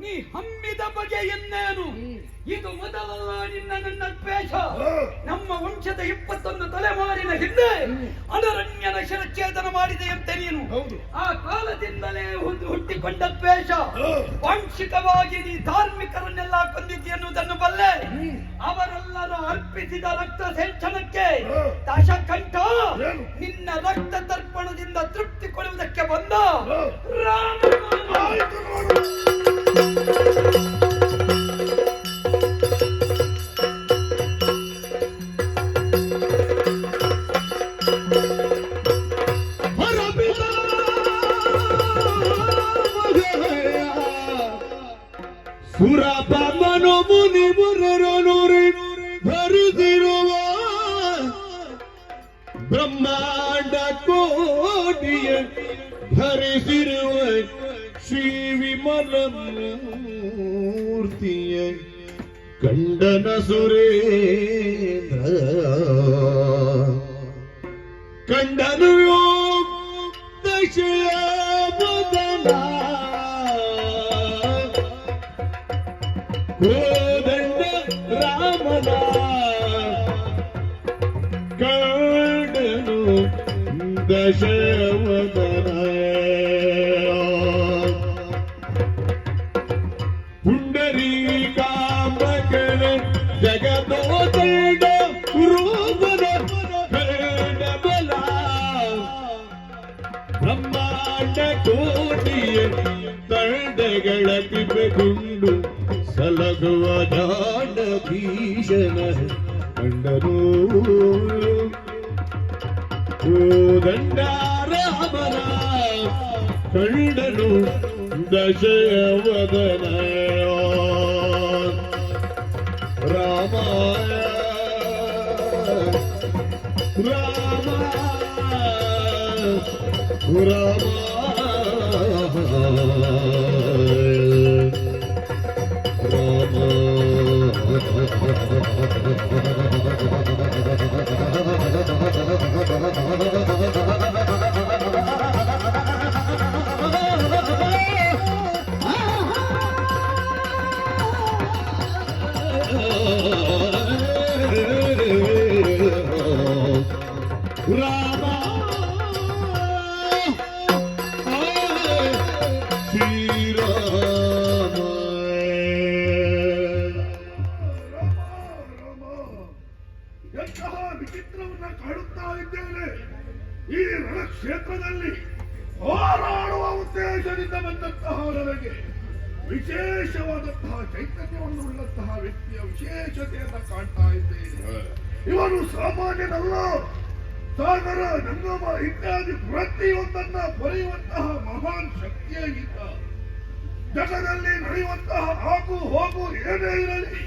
ನೀ ಹಮ್ಮಿದ ಬಗೆ ಎನ್ನೇನು? ಇದು ಮೊದಲಲ್ಲ ನಿನ್ನ ನನ್ನ ಪೇಷ ನಮ್ಮ ವಂಶದ ಇಪ್ಪತ್ತೊಂದು ತಲೆಮಾರಿನ ಹಿಂದೆ ಅನರಣ್ಯನ ಶಿರಚ್ಛೇದನ ಮಾಡಿದೆಯಂತೆ ನೀನು. ಆ ಕಾಲದಿಂದಲೇ ಹುಟ್ಟು- ಹುಟ್ಟಿಕೊಂಡ ದ್ವೇಷ. ವಾಂಶಿಕವಾಗಿ ನೀ ಧಾರ್ಮಿಕರನ್ನೆಲ್ಲ ಕೊಂದಿದ್ದಿ ಎನ್ನುವುದನ್ನು ಬಲ್ಲೆ. ಅವರೆಲ್ಲರ ಅರ್ಪಿಸಿದ ರಕ್ತ ಸೇಚನಕ್ಕೆ. ದಶಕಂಠ ನಿನ್ನ ರಕ್ತ ತರ್ಪಣದಿಂದ ತೃಪ್ತಿ ಕೊಡುವುದಕ್ಕೆ ಬಂದ. ಸುರಪ ಮನು ಮುನಿ ಮುರರನುರಿ ಧರಿಸಿರುವ ಬ್ರಹ್ಮಾಂಡ ಕೋಟಿಯ ಧರಿಸಿರುವ ಶ್ರೀ ವಿಮಲ ಮೂರ್ತಿಯ ಕಂಡನ ಸುರೇಂದ್ರ. ಕಂಡನು ದಶಯ ಬದನ ಕೋದಂಡ ರಾಮನ ಕಂಡನು ದಶವದನ ಪುಂಡರೀಕಾಂಬಕನ ಜಗದೋದಂಡ ರೂಪದ ಕಂಡ ಬಲ. ಬ್ರಹ್ಮಾಂಡ ಕೋಟಿಯ ತಂಡಗಳ ಪಿಪೆಗುಂಡು కలగవడాన భీషణ కండను కోదండారామన కండను దశయవదన రామాయ రామ రామ ಈ ರಣಕ್ಷೇತ್ರದಲ್ಲಿ ಹೋರಾಡುವ ಉದ್ದೇಶದಿಂದ ಬಂದಂತಹ ನನಗೆ ವಿಶೇಷವಾದಂತಹ ಚೈತನ್ಯವನ್ನು ಉಳ್ಳಂತಹ ವ್ಯಕ್ತಿಯ ವಿಶೇಷತೆಯನ್ನ ಕಾಣ್ತಾ ಇದ್ದೇನೆ. ಇವನು ಸಾಮಾನ್ಯನಲ್ಲ. ಸಾಗರ ಜಂಗಮ ಇತ್ಯಾದಿ ಪ್ರತಿಯೊಂದನ್ನ ಬರೆಯುವಂತಹ ಮಹಾನ್ ಶಕ್ತಿಯಾಗಿದ್ದ ಜಗದಲ್ಲಿ ನಡೆಯುವಂತಹ ಆಗು ಹೋಗು ಏನೇ ಇರಲಿ